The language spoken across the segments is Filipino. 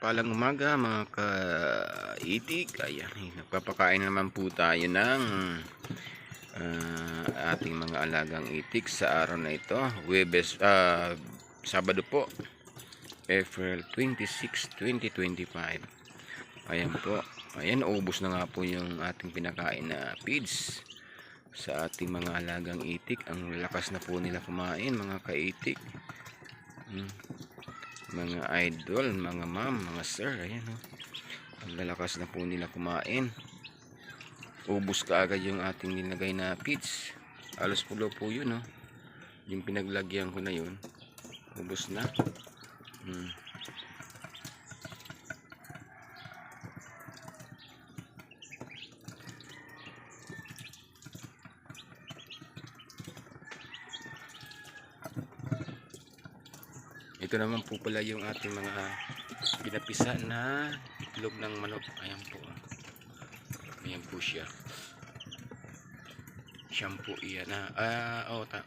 Palang umaga mga kaitik. Ayan, nagpapakain naman po tayo ng ah, ating mga alagang itik sa araw na ito. Webes, ah, Sabado po. April 26, 2025. Ayan po. Ayan, ubos na nga po yung ating pinakain na feeds sa ating mga alagang itik. Ang lakas na po nila kumain, mga kaitik. Hmm. Mga idol, mga ma'am, mga sir. Ayan, oh. Ang lalakas na po nila kumain. Ubus ka agad yung ating nilagay na feeds. Alos pulo po yun, oh. Yung pinaglagyan ko na yun. Ubus na. Hmm. Ito naman po pala yung ating mga pinapisa na itlog ng manok. Ayan po. Ayan po siya. Shampoo iyan na. Ah, oh, ta.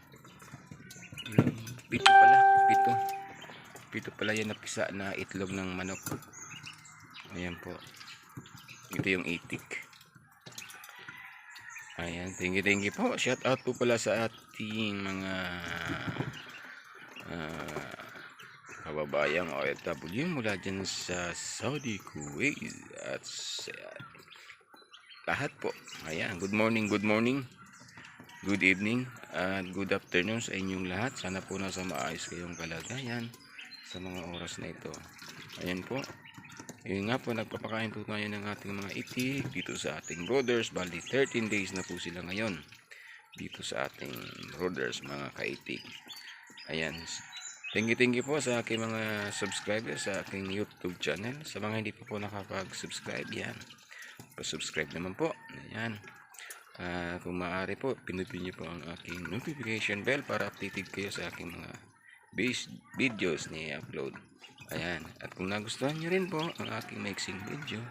Ilang, pito pala. Pito. Pito pala yan napisa na itlog ng manok. Ayan po. Ito yung itik. Ayan, thank you, thank you po. Shout out po pala sa ating mga ah, kababayang OFW mula dyan sa Saudi, Kuwait at sa lahat po. Ayan, good morning, good morning, good evening, at good afternoon sa inyong lahat. Sana po nasa maayos kayong kalagayan sa mga oras na ito. Ayan po. Yun nga po, nagpapakain po tayo ng ating mga itik dito sa ating brothers. Bali, 13 days na po sila ngayon dito sa ating brothers, mga kaitik. Ayan, Thank you, thank you po sa aking mga subscribers sa aking YouTube channel. Sa mga hindi pa po nakapag-subscribe, yan. Pa-subscribe naman po. Ayan. Ah, kung maaari po, pinutin niyo po ang aking notification bell para updated kayo sa aking mga videos ni upload. Ayan. At kung nagustuhan niyo rin po ang aking mixing video,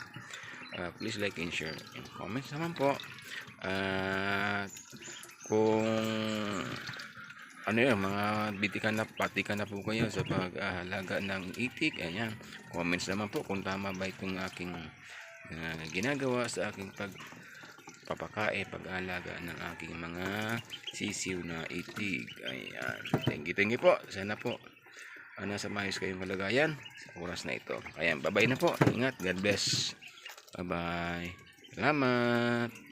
ah, please like and share and comment naman po. At kung ano yun, mga bitikan na patikan na po kayo sa pag-ahalaga ng itik. Ayan, comments naman po kung tama ba itong aking uh, ginagawa sa aking pag papakae, pag-alaga ng aking mga sisiw na itik. Ayan, thank you, thank you po. Sana po uh, nasa mayos kayong kalagayan sa oras na ito. Ayan, bye-bye na po. Ingat, God bless. Bye-bye. Salamat.